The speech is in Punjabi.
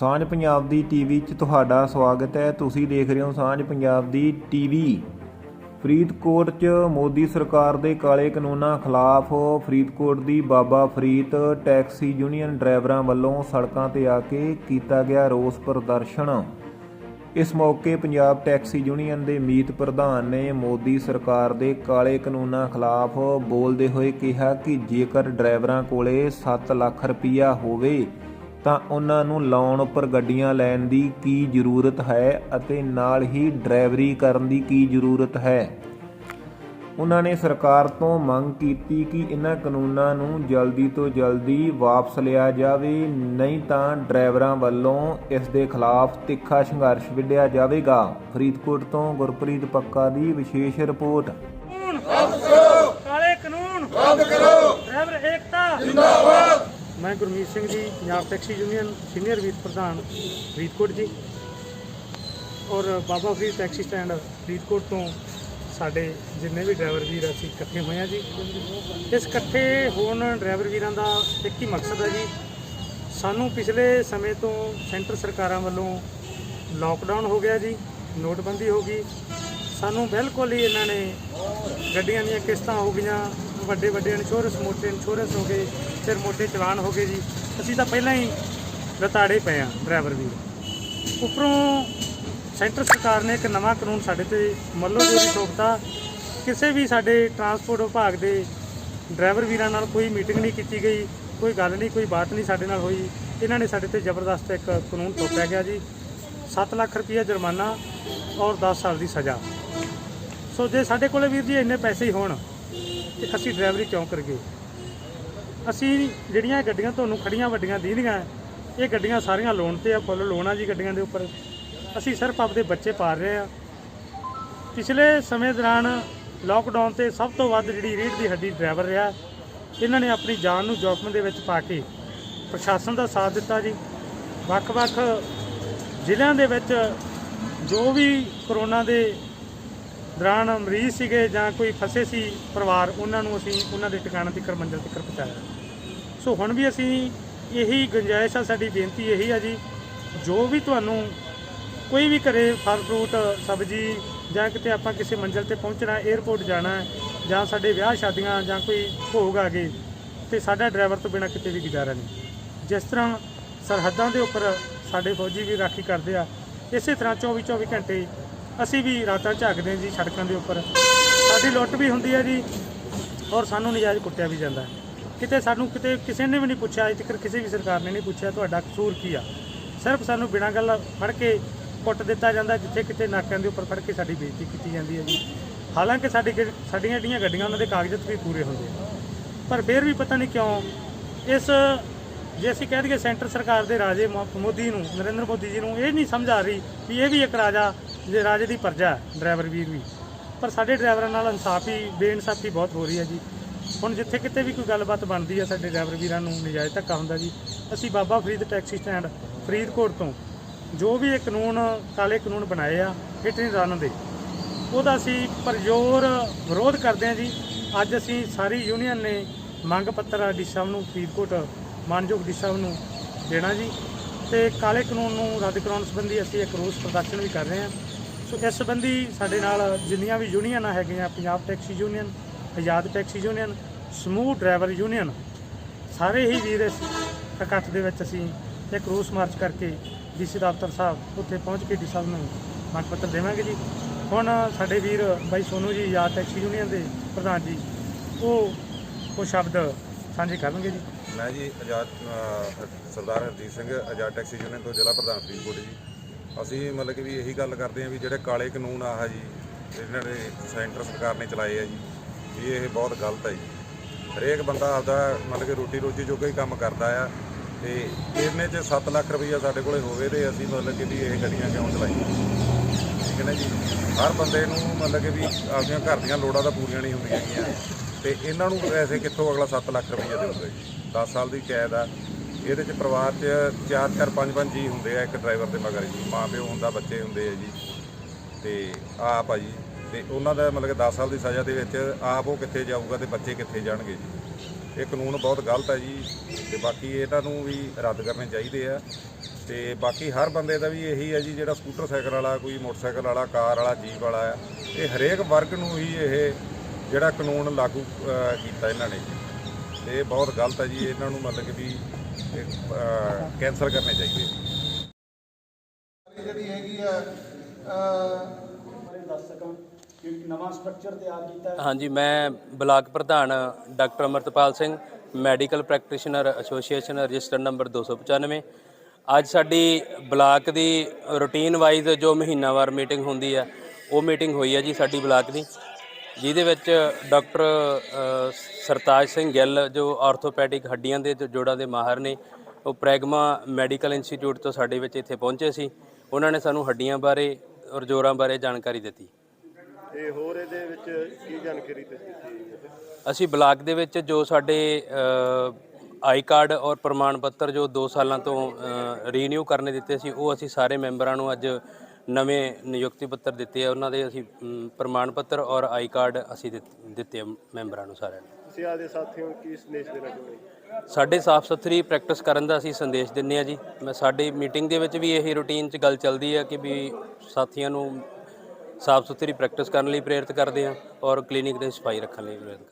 ਸਾਂਝ ਪੰਜਾਬ ਦੀ ਟੀਵੀ 'ਚ ਤੁਹਾਡਾ ਸਵਾਗਤ ਹੈ। ਤੁਸੀਂ ਦੇਖ ਰਹੇ ਹੋ ਸਾਂਝ ਪੰਜਾਬ ਦੀ ਟੀਵੀ। ਫਰੀਦਕੋਟ 'ਚ ਮੋਦੀ ਸਰਕਾਰ ਦੇ ਕਾਲੇ ਕਾਨੂੰਨਾਂ ਖਿਲਾਫ ਫਰੀਦਕੋਟ ਦੀ ਬਾਬਾ ਫਰੀਦ ਟੈਕਸੀ ਯੂਨੀਅਨ ਡਰਾਈਵਰਾਂ ਵੱਲੋਂ ਸੜਕਾਂ ਤੇ ਆ ਕੇ ਕੀਤਾ ਗਿਆ ਰੋਸ ਪ੍ਰਦਰਸ਼ਨ। ਇਸ ਮੌਕੇ ਪੰਜਾਬ ਟੈਕਸੀ ਯੂਨੀਅਨ ਦੇ ਮੀਤ ਪ੍ਰਧਾਨ ਨੇ ਮੋਦੀ ਸਰਕਾਰ ਦੇ ਕਾਲੇ ਕਾਨੂੰਨਾਂ ਖਿਲਾਫ ਬੋਲਦੇ ਹੋਏ ਕਿਹਾ ਕਿ ਜੇਕਰ ਡਰਾਈਵਰਾਂ ਕੋਲੇ 7 ਲੱਖ ਰੁਪਈਆ ਹੋਵੇ ਤਾਂ ਉਹਨਾਂ ਨੂੰ ਲੋਨ ਉੱਪਰ ਗੱਡੀਆਂ ਲੈਣ ਦੀ ਕੀ ਜ਼ਰੂਰਤ ਹੈ ਅਤੇ ਨਾਲ ਹੀ ਡਰਾਈਵਰੀ ਕਰਨ ਦੀ ਕੀ ਜ਼ਰੂਰਤ ਹੈ? ਉਹਨਾਂ ਨੇ ਸਰਕਾਰ ਤੋਂ ਮੰਗ ਕੀਤੀ ਕਿ ਇਹਨਾਂ ਕਾਨੂੰਨਾਂ ਨੂੰ ਜਲਦੀ ਤੋਂ ਜਲਦੀ ਵਾਪਸ ਲਿਆ ਜਾਵੇ ਨਹੀਂ ਤਾਂ ਡਰਾਈਵਰਾਂ ਵੱਲੋਂ ਇਸ ਦੇ ਖਿਲਾਫ ਤਿੱਖਾ ਸੰਘਰਸ਼ ਵਿੱਢਿਆ ਜਾਵੇਗਾ। ਫਰੀਦਕੋਟ ਤੋਂ ਗੁਰਪ੍ਰੀਤ ਪੱਕਾ ਦੀ ਵਿਸ਼ੇਸ਼ ਰਿਪੋਰਟ। ਕਾਲੇ ਕਾਨੂੰਨ। ਰੱਦ ਕਰੋ। ਡਰਾਈਵਰ ਏਕਤਾ। ਜਿੰਦਾਬਾਦ। ਮੈਂ Gurmeet Singh ji, Punjab taxi union senior ਵੀਰ ਪ੍ਰਧਾਨ ਫਰੀਦਕੋਟ ਜੀ ਔਰ ਬਾਬਾ ਫਰੀਦ ਟੈਕਸੀ ਸਟੈਂਡ ਫਰੀਦਕੋਟ ਤੋਂ ਸਾਡੇ ਜਿੰਨੇ ਵੀ ਡਰਾਈਵਰ ਵੀਰ ਅਸੀਂ ਇਕੱਠੇ ਹੋਏ ਆ ਜੀ। ਇਸ ਇਕੱਠੇ ਹੋਣ ਡਰਾਈਵਰ ਵੀਰਾਂ ਦਾ ਇੱਕ ਹੀ ਮਕਸਦ ਹੈ ਜੀ। ਸਾਨੂੰ ਪਿਛਲੇ ਸਮੇਂ ਤੋਂ ਸੈਂਟਰ ਸਰਕਾਰਾਂ ਵੱਲੋਂ ਲਾਕਡਾਊਨ ਹੋ ਗਿਆ ਜੀ, ਨੋਟਬੰਦੀ ਹੋ ਗਈ। ਸਾਨੂੰ ਬਿਲਕੁਲ ਹੀ ਇਹਨਾਂ ਨੇ ਗੱਡੀਆਂ ਦੀਆਂ ਕਿਸ਼ਤਾਂ ਹੋ ਗਈਆਂ। ਵੱਡੇ ਵੱਡੇ ਇੰਸ਼ੋਰੈਂਸ ਮੋਟੇ ਇੰਸ਼ੋਰੈਂਸ ਹੋ ਗਏ, ਫਿਰ ਮੋਟੇ ਚਲਾਨ ਹੋ ਗਏ ਜੀ। ਅਸੀਂ ਤਾਂ ਪਹਿਲਾਂ ਹੀ ਰਤਾੜੇ ਪਏ ਆ ਡਰਾਈਵਰ ਵੀਰ। ਉੱਪਰੋਂ ਸੈਂਟਰ ਸਰਕਾਰ ਨੇ ਇੱਕ ਨਵਾਂ ਕਾਨੂੰਨ ਸਾਡੇ ਤੇ ਮੱਲੋ ਜੋਰੀ ਥੋਪਤਾ ਕਿਸੇ ਵੀ ਸਾਡੇ ਟਰਾਂਸਪੋਰਟ ਵਿਭਾਗ ਦੇ ਡਰਾਈਵਰ ਵੀਰਾਂ ਨਾਲ ਕੋਈ ਮੀਟਿੰਗ ਨਹੀਂ ਕੀਤੀ ਗਈ, ਕੋਈ ਗੱਲ ਨਹੀਂ, ਕੋਈ ਬਾਤ ਨਹੀਂ ਸਾਡੇ ਨਾਲ ਹੋਈ। ਇਹਨਾਂ ਨੇ ਸਾਡੇ ਤੇ ਜ਼ਬਰਦਸਤ ਇੱਕ ਕਾਨੂੰਨ ਥੋਪਿਆ ਗਿਆ ਜੀ। 7 ਲੱਖ ਰੁਪਈਆ ਜੁਰਮਾਨਾ ਔਰ 10 ਸਾਲ ਦੀ ਸਜ਼ਾ। ਸੋ ਜੇ ਸਾਡੇ ਕੋਲੇ ਵੀਰ ਜੀ ਇੰਨੇ ਪੈਸੇ ਹੀ ਹੋਣ ਤੇ ਅਸੀਂ ਡਰਾਈਵਰੀ ਕਿਉਂ ਕਰੀਏ? ਅਸੀਂ ਜਿਹੜੀਆਂ ਇਹ ਗੱਡੀਆਂ ਤੁਹਾਨੂੰ ਖੜੀਆਂ ਵੱਡੀਆਂ ਦੀਦੀਆਂ, ਇਹ ਗੱਡੀਆਂ ਸਾਰੀਆਂ ਲੋਨ ਤੇ ਆ, ਫੁੱਲ ਲੋਨ ਆ ਜੀ ਗੱਡੀਆਂ ਦੇ ਉੱਪਰ। ਅਸੀਂ ਸਿਰਫ ਆਪਦੇ ਬੱਚੇ ਪਾਲ ਰਹੇ ਆ। ਪਿਛਲੇ ਸਮੇਂ ਦੌਰਾਨ ਲਾਕਡਾਊਨ ਤੇ ਸਭ ਤੋਂ ਵੱਧ ਜਿਹੜੀ ਰੀੜ ਦੀ ਹੱਡੀ ਡਰਾਈਵਰ ਰਿਹਾ, ਇਹਨਾਂ ਨੇ ਆਪਣੀ ਜਾਨ ਨੂੰ ਜੋਖਮ ਦੇ ਵਿੱਚ ਪਾ ਕੇ ਪ੍ਰਸ਼ਾਸਨ ਦਾ ਸਾਥ ਦਿੱਤਾ ਜੀ। ਵੱਖ-ਵੱਖ ਜ਼ਿਲ੍ਹਿਆਂ ਦੇ ਵਿੱਚ ਜੋ ਵੀ ਕਰੋਨਾ ਦੇ ਦੌਰਾਨ ਮਰੀਜ਼ ਸੀਗੇ ਜਾਂ ਕੋਈ ਫਸੇ ਸੀ ਪਰਿਵਾਰ, ਉਹਨਾਂ ਨੂੰ ਅਸੀਂ ਉਹਨਾਂ ਦੇ ਟਿਕਾਣਾ ਤੱਕ ਮੰਜ਼ਿਲ ਤੱਕ ਪਹੁੰਚਾਇਆ। ਸੋ ਹੁਣ ਵੀ ਅਸੀਂ ਇਹੀ ਗੁੰਜਾਇਸ਼ ਆ, ਸਾਡੀ ਬੇਨਤੀ ਇਹੀ ਆ ਜੀ, ਜੋ ਵੀ ਤੁਹਾਨੂੰ ਕੋਈ ਵੀ ਘਰੇ ਫਲ ਫਰੂਟ, ਸਬਜ਼ੀ ਜਾਂ ਕਿਤੇ ਆਪਾਂ ਕਿਸੇ ਮੰਜ਼ਿਲ ਤੇ ਪਹੁੰਚਣਾ 에ਅਰਪੋਰਟ ਜਾਣਾ, ਜਾਂ ਸਾਡੇ ਵਿਆਹ ਸ਼ਾਦੀਆਂ ਜਾਂ ਕੋਈ ਭੋਗ ਆ ਗਏ, ਤੇ ਸਾਡਾ ਡਰਾਈਵਰ ਤੋਂ ਬਿਨਾ ਕਿਤੇ ਵੀ ਗੁਜ਼ਾਰਾ ਨਹੀਂ। ਜਿਸ ਤਰ੍ਹਾਂ ਸਰਹੱਦਾਂ ਦੇ ਉੱਪਰ ਸਾਡੇ ਫੌਜੀ ਵੀ ਰਾਖੀ ਕਰਦੇ ਆ, ਇਸੇ ਤਰ੍ਹਾਂ 24 24 ਘੰਟੇ ਅਸੀਂ ਵੀ ਰਾਤਾਂ ਝਾਕਦੇ ਹਾਂ ਜੀ ਸੜਕਾਂ ਦੇ ਉੱਪਰ। ਸਾਡੀ ਲੁੱਟ ਵੀ ਹੁੰਦੀ ਹੈ ਜੀ ਔਰ ਸਾਨੂੰ ਨਜਾਇਜ਼ ਕੁੱਟਿਆ ਵੀ ਜਾਂਦਾ ਕਿਤੇ ਸਾਨੂੰ ਕਿਤੇ ਕਿਸੇ ਨੇ ਵੀ ਨਹੀਂ ਪੁੱਛਿਆ, ਅਜੇ ਤੱਕ ਕਿਸੇ ਵੀ ਸਰਕਾਰ ਨੇ ਨਹੀਂ ਪੁੱਛਿਆ ਤੁਹਾਡਾ ਕਸੂਰ ਕੀ ਆ। ਸਿਰਫ ਸਾਨੂੰ ਬਿਨਾਂ ਗੱਲ ਫੜ ਕੇ ਕੁੱਟ ਦਿੱਤਾ ਜਾਂਦਾ, ਜਿੱਥੇ ਕਿਤੇ ਨਾਕਿਆਂ ਦੇ ਉੱਪਰ ਫੜ ਕੇ ਸਾਡੀ ਬੇਇੱਜ਼ਤੀ ਕੀਤੀ ਜਾਂਦੀ ਹੈ ਜੀ। ਹਾਲਾਂਕਿ ਸਾਡੀ ਗ- ਸਾਡੀਆਂ ਜਿਹੜੀਆਂ ਗੱਡੀਆਂ, ਉਹਨਾਂ ਦੇ ਕਾਗਜ਼ਾਤ ਵੀ ਪੂਰੇ ਹੁੰਦੇ ਆ। ਪਰ ਫਿਰ ਵੀ ਪਤਾ ਨਹੀਂ ਕਿਉਂ ਇਸ, ਜੇ ਅਸੀਂ ਕਹਿ ਦਈਏ ਸੈਂਟਰ ਸਰਕਾਰ ਦੇ ਰਾਜੇ ਮੋ- ਮੋਦੀ ਨੂੰ, ਨਰਿੰਦਰ ਮੋਦੀ ਜੀ ਨੂੰ ਇਹ ਨਹੀਂ ਸਮਝ ਆ ਰਹੀ ਵੀ ਇਹ ਵੀ ਇੱਕ ਰਾਜਾ ਜੇ ਰਾਜੇ ਦੀ ਪਰਜਾ ਡਰਾਈਵਰ ਵੀਰ ਵੀ। ਪਰ ਸਾਡੇ ਡਰਾਈਵਰਾਂ ਨਾਲ ਇਨਸਾਫੀ ਬੇਇਨਸਾਫੀ ਬਹੁਤ ਹੋ ਰਹੀ ਹੈ ਜੀ। ਹੁਣ ਜਿੱਥੇ ਕਿਤੇ ਵੀ ਕੋਈ ਗੱਲਬਾਤ ਬਣਦੀ ਹੈ ਸਾਡੇ ਡਰਾਈਵਰ ਵੀਰਾਂ ਨੂੰ, ਨਜਾਇਜ਼ ਧੱਕਾ ਹੁੰਦਾ ਜੀ। ਅਸੀਂ ਬਾਬਾ ਫਰੀਦ ਟੈਕਸੀ ਸਟੈਂਡ, ਫਰੀਦਕੋਟ ਤੋਂ ਜੋ ਵੀ ਇਹ ਕਾਨੂੰਨ, ਕਾਲੇ ਕਾਨੂੰਨ ਬਣਾਏ ਆ ਹਿੱਟ ਨਹੀਂ ਰਨ ਦੇ, ਉਹਦਾ ਅਸੀਂ ਪਰਜੋਰ ਵਿਰੋਧ ਕਰਦੇ ਹਾਂ ਜੀ। ਅੱਜ ਅਸੀਂ ਸਾਰੀ ਯੂਨੀਅਨ ਨੇ ਮੰਗ ਪੱਤਰ ਡੀ ਸਾਹਿਬ ਨੂੰ, ਫਰੀਦਕੋਟ ਮਾਨਯੋਗ ਡੀ ਸਾਹਿਬ ਨੂੰ ਦੇਣਾ ਜੀ। ਤੇ ਕਾਲੇ ਕਾਨੂੰਨ ਨੂੰ ਰੱਦ ਕਰਾਉਣ ਸੰਬੰਧੀ ਅਸੀਂ ਇੱਕ ਰੋਸ ਪ੍ਰਦਰਸ਼ਨ ਵੀ ਕਰ ਰਹੇ ਹਾਂ। ਸੋ ਇਸ ਸੰਬੰਧੀ ਸਾਡੇ ਨਾਲ ਜਿੰਨੀਆਂ ਵੀ ਯੂਨੀਅਨਾਂ ਹੈਗੀਆਂ, Punjab taxi union, Azad taxi union, ਸਮੂਹ ਡਰਾਈਵਰ ਯੂਨੀਅਨ, ਸਾਰੇ ਹੀ ਵੀਰ ਇਸ ਇਕੱਠ ਦੇ ਵਿੱਚ ਅਸੀਂ ਇੱਕ ਰੋਸ ਮਾਰਚ ਕਰਕੇ ਡੀਸੀ ਦਫ਼ਤਰ ਸਾਹਿਬ ਉੱਥੇ ਪਹੁੰਚ ਕੇ ਡੀ ਸਾਹਿਬ ਨੂੰ ਮੰਗ ਪੱਤਰ ਦੇਵਾਂਗੇ ਜੀ। ਹੁਣ ਸਾਡੇ ਵੀਰ ਬਾਈ ਸੋਨੂ ਜੀ, ਆਜ਼ਾਦ ਟੈਕਸੀ ਯੂਨੀਅਨ ਦੇ ਪ੍ਰਧਾਨ ਜੀ, ਉਹ ਉਹ ਸ਼ਬਦ ਸਾਂਝੇ ਕਰਨਗੇ ਜੀ। ਮੈਂ ਜੀ ਆਜ਼ਾਦ ਸਰਦਾਰ ਹਰਜੀਤ ਸਿੰਘ ਆਜ਼ਾਦ ਟੈਕਸੀ ਯੂਨੀਅਨ ਤੋਂ ਜ਼ਿਲ੍ਹਾ ਪ੍ਰਧਾਨ ਫਰੀਦਕੋਟ ਜੀ। ਅਸੀਂ ਮਤਲਬ ਕਿ ਵੀ ਇਹੀ ਗੱਲ ਕਰਦੇ ਹਾਂ ਵੀ ਜਿਹੜੇ ਕਾਲੇ ਕਾਨੂੰਨ ਆਹ ਜੀ, ਇਹਨਾਂ ਨੇ ਸੈਂਟਰ ਸਰਕਾਰ ਨੇ ਚਲਾਏ ਆ ਜੀ, ਵੀ ਇਹ ਬਹੁਤ ਗਲਤ ਹੈ ਜੀ। ਹਰੇਕ ਬੰਦਾ ਆਪਦਾ ਮਤਲਬ ਕਿ ਰੋਟੀ ਰੋਜੀ ਜੋਗਾ ਹੀ ਕੰਮ ਕਰਦਾ ਆ ਤੇ ਇਹਨੇ 'ਚ 7 ਲੱਖ ਰੁਪਈਆ ਸਾਡੇ ਕੋਲੇ ਹੋਵੇ ਤੇ ਅਸੀਂ ਮਤਲਬ ਕਿ ਵੀ ਇਹ ਗੱਡੀਆਂ ਕਿਉਂ ਚਲਾਈਆਂ ਠੀਕ ਹੈ ਨਾ ਜੀ? ਹਰ ਬੰਦੇ ਨੂੰ ਮਤਲਬ ਕਿ ਵੀ ਆਪਦੀਆਂ ਘਰ ਦੀਆਂ ਲੋੜਾਂ ਤਾਂ ਪੂਰੀਆਂ ਨਹੀਂ ਹੁੰਦੀਆਂ ਗਈਆਂ ਤੇ ਇਹਨਾਂ ਨੂੰ ਪੈਸੇ ਕਿੱਥੋਂ ਅਗਲਾ 7 ਲੱਖ ਰੁਪਈਆ ਦੇਊਗਾ ਜੀ? 10 ਸਾਲ ਦੀ ਕੈਦ ਆ। ਇਹਦੇ ਚ ਪਰਿਵਾਰ 'ਚ 4 4 5 5 ਜੀ ਹੁੰਦੇ ਆ, ਇੱਕ ਡਰਾਈਵਰ ਦੇ ਮਗਰ ਜੀ। ਮਾਂ ਪਿਓ ਹੁੰਦਾ, ਬੱਚੇ ਹੁੰਦੇ ਆ ਜੀ। ਤੇ ਆਪ ਆ ਜੀ। ਤੇ ਉਹਨਾਂ ਦਾ ਮਤਲਬ ਕਿ 10 ਸਾਲ ਦੀ ਸਜ਼ਾ ਦੇ ਵਿੱਚ ਆਪ ਉਹ ਕਿੱਥੇ ਜਾਊਗਾ ਤੇ ਬੱਚੇ ਕਿੱਥੇ ਜਾਣਗੇ ਜੀ। ਇਹ ਕਾਨੂੰਨ ਬਹੁਤ ਗਲਤ ਹੈ ਜੀ। ਤੇ ਬਾਕੀ ਇਹਨਾਂ ਨੂੰ ਵੀ ਰੱਦ ਕਰਨੇ ਚਾਹੀਦੇ ਆ। ਤੇ ਬਾਕੀ ਹਰ ਬੰਦੇ ਦਾ ਵੀ ਇਹੀ ਹੈ ਜੀ, ਜਿਹੜਾ ਸਕੂਟਰ ਸਾਈਕਲ ਵਾਲਾ, ਕੋਈ ਮੋਟਰਸਾਈਕਲ ਵਾਲਾ, ਕਾਰ ਵਾਲਾ, ਜੀਪ ਵਾਲਾ ਆ। ਇਹ ਹਰੇਕ ਵਰਗ ਨੂੰ ਹੀ ਇਹ ਜਿਹੜਾ ਕਾਨੂੰਨ ਲਾਗੂ ਕੀਤਾ ਇਹਨਾਂ ਨੇ ਤੇ ਇਹ ਬਹੁਤ ਗਲਤ ਹੈ ਜੀ ਇਹਨਾਂ ਨੂੰ ਮਤਲਬ ਕਿ ਵੀ ਕੈਂਸਲ ਕਰਨੇ ਚਾਹੀਦੇ ਜਿਹੜੀ ਹੈਗੀ ਆ ਬਾਰੇ ਦੱਸ ਸਕਾਂ ਕਿ ਨਵਾਂ ਸਟਰਕਚਰ ਤਿਆਰ ਕੀਤਾ ਹੈ। ਹਾਂਜੀ ਮੈਂ ਬਲਾਕ ਪ੍ਰਧਾਨ doctor Amritpal Singh medical practitioner association register number 295 ਅੱਜ ਸਾਡੀ ਬਲਾਕ ਦੀ ਰੂਟੀਨ ਵਾਈਜ਼ ਜੋ ਮਹੀਨਾਵਾਰ ਮੀਟਿੰਗ ਹੁੰਦੀ ਹੈ ਉਹ ਮੀਟਿੰਗ ਹੋਈ ਹੈ ਜੀ ਸਾਡੀ ਬਲਾਕ ਦੀ। ਜਿਹਦੇ ਵਿੱਚ ਡਾਕਟਰ ਸਰਤਾਜ ਸਿੰਘ ਗਿੱਲ ਜੋ ਆਰਥੋਪੈਡਿਕ ਹੱਡੀਆਂ ਦੇ ਤੇ ਜੋੜਾਂ ਦੇ ਮਾਹਰ ਨੇ ਉਹ ਪ੍ਰੈਗਮਾ ਮੈਡੀਕਲ ਇੰਸਟੀਚਿਊਟ ਤੋਂ ਸਾਡੇ ਵਿੱਚ ਇੱਥੇ ਪਹੁੰਚੇ ਸੀ। ਉਹਨਾਂ ਨੇ ਸਾਨੂੰ ਹੱਡੀਆਂ ਬਾਰੇ ਔਰ ਜੋੜਾਂ ਬਾਰੇ ਜਾਣਕਾਰੀ ਦਿੱਤੀ। ਇਹ ਹੋਰ ਇਹਦੇ ਵਿੱਚ ਕੀ ਜਾਣਕਾਰੀ ਦਿੱਤੀ ਅਸੀਂ ਬਲਾਕ ਦੇ ਵਿੱਚ ਜੋ ਸਾਡੇ ਆਈ ਕਾਰਡ ਔਰ ਪ੍ਰਮਾਣ ਪੱਤਰ ਜੋ 2 ਸਾਲਾਂ ਤੋਂ ਰੀਨਿਊ ਕਰਨੇ ਦਿੱਤੇ ਸੀ ਉਹ ਅਸੀਂ ਸਾਰੇ ਮੈਂਬਰਾਂ ਨੂੰ ਅੱਜ ਨਵੇਂ ਨਿਯੁਕਤੀ ਪੱਤਰ ਦਿੱਤੇ ਆ ਉਹਨਾਂ ਦੇ ਅਸੀਂ ਅਮ, ਪ੍ਰਮਾਣ ਪੱਤਰ ਔਰ ਆਈ ਕਾਰਡ ਅਸੀਂ ਦਿੱਤ- ਦਿੱਤੇ ਆ ਮੈਂਬਰਾਂ ਨੂੰ ਸਾਰਿਆਂ ਨੂੰ ਤੁਸੀਂ ਆਦੇ ਸਾਥੀਆਂ ਨੂੰ ਕੀ ਸੰਦੇਸ਼ ਦੇਣਾ ਚਾਹੁੰਦੇ ਹੋ? ਸਾਡੇ ਸਾਫ਼ ਸੁਥਰੀ ਪ੍ਰੈਕਟਿਸ ਕਰਨ ਦਾ ਅਸੀਂ ਸੰਦੇਸ਼ ਦਿੰਨੇ ਆ ਜੀ ਮੈਂ ਸਾਡੀ ਮੀਟਿੰਗ ਦੇ ਵਿੱਚ ਵੀ ਇਹੀ ਰੁਟੀਨ 'ਚ ਗੱਲ ਚੱਲਦੀ ਹੈ ਕਿ ਵੀ ਸਾਥੀਆਂ ਨੂੰ ਸਾਫ਼ ਸੁਥਰੀ ਪ੍ਰੈਕਟਿਸ ਕਰਨ ਲਈ ਪ੍ਰੇਰਿਤ ਕਰਦੇ ਆ ਔਰ ਕਲੀਨਿਕ ਦੀ ਸਫ਼ਾਈ ਰੱਖਣ ਲਈ ਪ੍ਰੇਰਿਤ